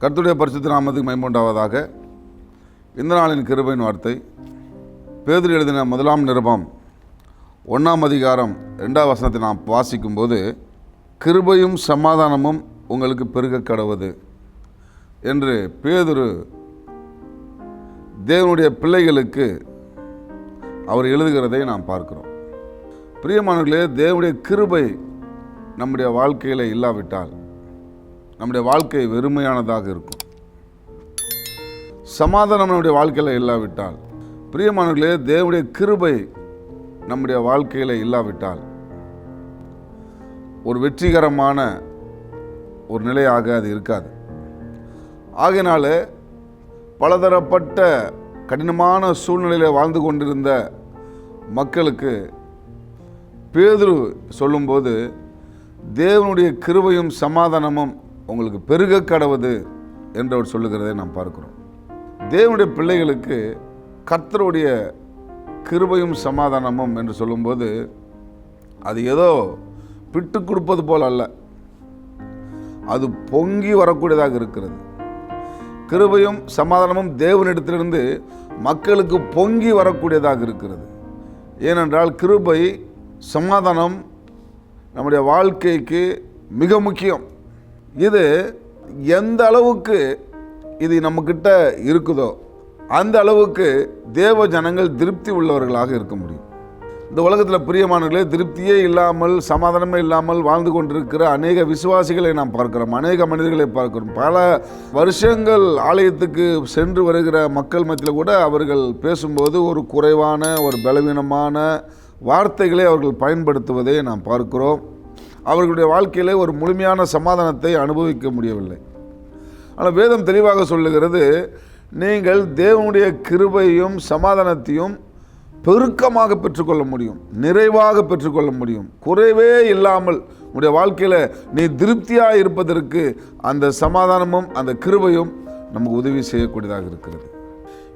கர்த்துடைய பரிசுத்த நாமத்துக்கு மைமூண்டாவதாக. இந்த நாளின் கிருபையின் வார்த்தை. பேதில் எழுதின முதலாம் நிருபம் ஒன்றாம் அதிகாரம் ரெண்டாம் வசனத்தை நாம் வாசிக்கும்போது கிருபையும் சமாதானமும் உங்களுக்கு பெருக கடவுது என்று பேதுரு தேவனுடைய பிள்ளைகளுக்கு அவர் எழுதுகிறதை நாம் பார்க்கிறோம். பிரியமானவர்களே தேவனுடைய கிருபை நம்முடைய வாழ்க்கையில் இல்லாவிட்டால் நம்முடைய வாழ்க்கை வெறுமையானதாக இருக்கும். சமாதானம் நம்முடைய வாழ்க்கையில் இல்லாவிட்டால் பிரியமானவர்களே தேவனுடைய கிருபை நம்முடைய வாழ்க்கையில் இல்லாவிட்டால் ஒரு வெற்றிகரமான ஒரு நிலையாக அது இருக்காது. ஆகையினால பலதரப்பட்ட கடினமான சூழ்நிலையில் வாழ்ந்து கொண்டிருந்த மக்களுக்கு பேதுரு சொல்லும்போது தேவனுடைய கிருபையும் சமாதானமும் உங்களுக்கு பெருக கடவுது என்று அவர் சொல்லுகிறதை நாம் பார்க்கிறோம். தேவனுடைய பிள்ளைகளுக்கு கர்த்தருடைய கிருபையும் சமாதானமும் என்று சொல்லும்போது அது ஏதோ பிட்டு கொடுப்பது போல் அல்ல. அது பொங்கி வரக்கூடியதாக இருக்கிறது. கிருபையும் சமாதானமும் தேவனிடத்திலிருந்து மக்களுக்கு பொங்கி வரக்கூடியதாக இருக்கிறது. ஏனென்றால் கிருபை சமாதானம் நம்முடைய வாழ்க்கைக்கு மிக முக்கியம். இது எந்த அளவுக்கு இது நம்மக்கிட்ட இருக்குதோ அந்த அளவுக்கு தேவ ஜனங்கள் திருப்தி உள்ளவர்களாக இருக்க முடியும். இந்த உலகத்தில் பிரியமானவர்களே திருப்தியே இல்லாமல் சமாதானமே இல்லாமல் வாழ்ந்து கொண்டிருக்கிற அநேக விசுவாசிகளை நாம் பார்க்கிறோம் அநேக மனிதர்களை பார்க்கிறோம். பல வருஷங்கள் ஆலயத்துக்கு சென்று வருகிற மக்கள் மத்தியில் கூட அவர்கள் பேசும்போது ஒரு குறைவான ஒரு பலவீனமான வார்த்தைகளை அவர்கள் பயன்படுத்துவதை நாம் பார்க்கிறோம். அவர்களுடைய வாழ்க்கையில் ஒரு முழுமையான சமாதானத்தை அனுபவிக்க முடியவில்லை. ஆனால் வேதம் தெளிவாக சொல்லுகிறது நீங்கள் தேவனுடைய கிருபையும் சமாதானத்தையும் பெருக்கமாக பெற்றுக்கொள்ள முடியும் நிறைவாக பெற்றுக்கொள்ள முடியும். குறைவே இல்லாமல் உடைய வாழ்க்கையில் நீ திருப்தியாக இருப்பதற்கு அந்த சமாதானமும் அந்த கிருபையும் நமக்கு உதவி செய்யக்கூடியதாக இருக்கிறது.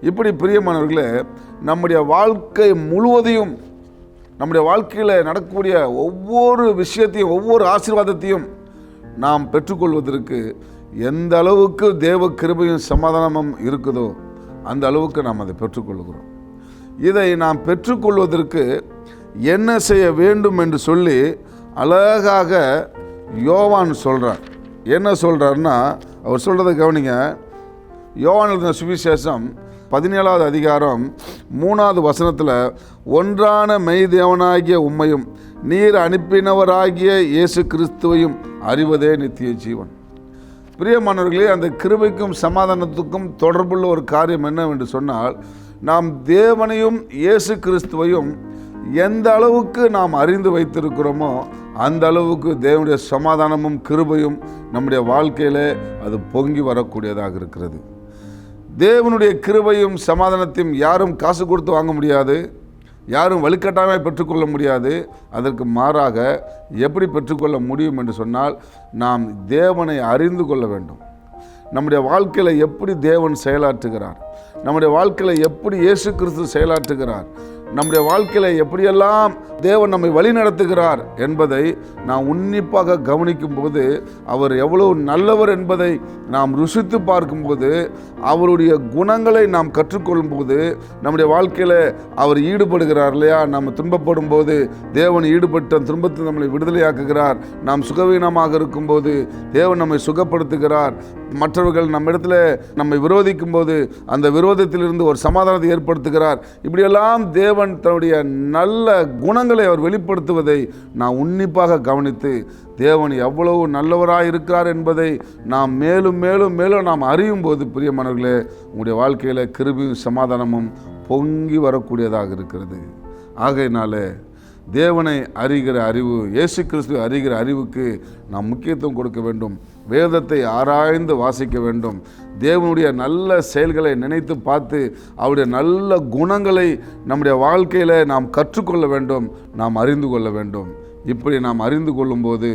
இப்படி பிரியமானவர்களே நம்முடைய வாழ்க்கை முழுவதையும் நம்முடைய வாழ்க்கையில் நடக்கக்கூடிய ஒவ்வொரு விஷயத்தையும் ஒவ்வொரு ஆசீர்வாதத்தையும் நாம் பெற்றுக்கொள்வதற்கு எந்த அளவுக்கு தேவ கிருபையும் சமாதானமும் இருக்குதோ அந்த அளவுக்கு நாம் அதை பெற்றுக்கொள்கிறோம். இதை நாம் பெற்றுக்கொள்வதற்கு என்ன செய்ய வேண்டும் என்று சொல்லி அழகாக யோவான் சொல்கிறார் என்ன சொல்கிறாருன்னா அவர் சொல்கிறத கவனிங்க. யோவான் எழுதின சுவிசேஷம் பதினேழாவது அதிகாரம் மூணாவது வசனத்தில் ஒன்றான மெய்தேவனாகிய உம்மையும் நீர் அனுப்பினவராகிய இயேசு கிறிஸ்துவையும் அறிவதே நித்திய ஜீவன். பிரியமானவர்களே அந்த கிருபைக்கும் சமாதானத்துக்கும் தொடர்புள்ள ஒரு காரியம் என்னவென்று சொன்னால் நாம் தேவனையும் இயேசு கிறிஸ்துவையும் எந்த அளவுக்கு நாம் அறிந்து வைத்திருக்கிறோமோ அந்த அளவுக்கு தேவனுடைய சமாதானமும் கிருபையும் நம்முடைய வாழ்க்கையில் அது பொங்கி வரக்கூடியதாக இருக்கிறது. தேவனுடைய கிருபையும் சமாதானத்தையும் யாரும் காசு கொடுத்து வாங்க முடியாது யாரும் வலுக்கட்டாமல் பெற்றுக்கொள்ள முடியாது. அதற்கு மாறாக எப்படி பெற்றுக்கொள்ள முடியும் என்று சொன்னால் நாம் தேவனை அறிந்து கொள்ள வேண்டும். நம்முடைய வாழ்க்கையில் எப்படி தேவன் செயலாற்றுகிறார்? நம்முடைய வாழ்க்கையில் எப்படி இயேசு கிறிஸ்து செயலாற்றுகிறார்? நம்முடைய வாழ்க்கையில் எப்படியெல்லாம் தேவன் நம்மை வழி நடத்துகிறார் என்பதை நாம் உன்னிப்பாக கவனிக்கும் போது அவர் எவ்வளவு நல்லவர் என்பதை நாம் ருசித்து பார்க்கும்போது அவருடைய குணங்களை நாம் கற்றுக்கொள்ளும்போது நம்முடைய வாழ்க்கையில் அவர் ஈடுபடுகிறார் இல்லையா? நம்ம துன்பப்படும் போது தேவன் ஈடுபட்ட துன்பத்தை நம்மளை விடுதலையாக்குகிறார். நாம் சுகவீனமாக இருக்கும்போது தேவன் நம்மை சுகப்படுத்துகிறார். மற்றவர்கள் நம்ம இடத்துல நம்மை விரோதிக்கும் போது அந்த விரோதத்திலிருந்து ஒரு சமாதானத்தை ஏற்படுத்துகிறார். இப்படியெல்லாம் தேவன் தன்னுடைய நல்ல குணங்களை அவர் வெளிப்படுத்துவதை நான் உன்னிப்பாக கவனித்து தேவன் எவ்வளவு நல்லவராக இருக்கிறார் என்பதை நாம் மேலும் மேலும் மேலும் நாம் அறியும் போது பிரியமானவர்களே உங்களுடைய வாழ்க்கையில் கிருபியும் சமாதானமும் பொங்கி வரக்கூடியதாக இருக்கிறது. ஆகையினால தேவனை அறிகிற அறிவு இயேசு கிறிஸ்துவை அறிகிற அறிவுக்கு நாம் முக்கியத்துவம் கொடுக்க வேண்டும். வேதத்தை ஆராய்ந்து வாசிக்க வேண்டும். தேவனுடைய நல்ல செயல்களை நினைத்து பார்த்து அவருடைய நல்ல குணங்களை நம்முடைய வாழ்க்கையில் நாம் கற்றுக்கொள்ள வேண்டும் நாம் அறிந்து கொள்ள வேண்டும். இப்படி நாம் அறிந்து கொள்ளும்போது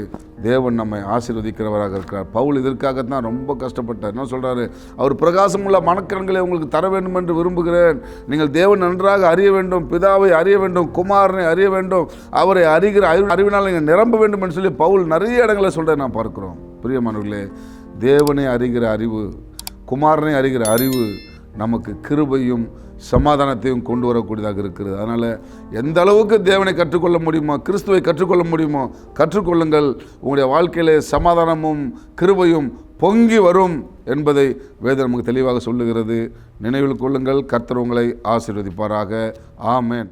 தேவன் நம்மை ஆசீர்வதிக்கிறவராக இருக்கிறார். பவுல் இதற்காகத்தான் ரொம்ப கஷ்டப்பட்டார். என்ன சொல்கிறாரு அவர் பிரகாசமுள்ள மனக்கண்களை உங்களுக்கு தர வேண்டும் என்று விரும்புகிறேன். நீங்கள் தேவன் நன்றாக அறிய வேண்டும் பிதாவை அறிய வேண்டும் குமாரனை அறிய வேண்டும். அவரை அறிகிற அறிவு அறிவினால் நீங்கள் நிரம்ப வேண்டும் என்று சொல்லி பவுல் நிறைய இடங்களை சொல்கிறேன் நான் பார்க்குறோம். பிரியமானவர்களே தேவனை அறிகிற அறிவு குமாரனை அறிகிற அறிவு நமக்கு கிருபையும் சமாதானத்தையும் கொண்டு வரக்கூடியதாக இருக்கிறது. அதனால் எந்த அளவுக்கு தேவனை கற்றுக்கொள்ள முடியுமோ கிறிஸ்துவை கற்றுக்கொள்ள முடியுமோ கற்றுக்கொள்ளுங்கள். உங்களுடைய வாழ்க்கையிலே சமாதானமும் கிருபையும் பொங்கி வரும் என்பதை வேதம் நமக்கு தெளிவாக சொல்லுகிறது. நினைவில் கொள்ளுங்கள் கர்த்தர் உங்களை ஆசீர்வதிப்பாராக. ஆமேன்.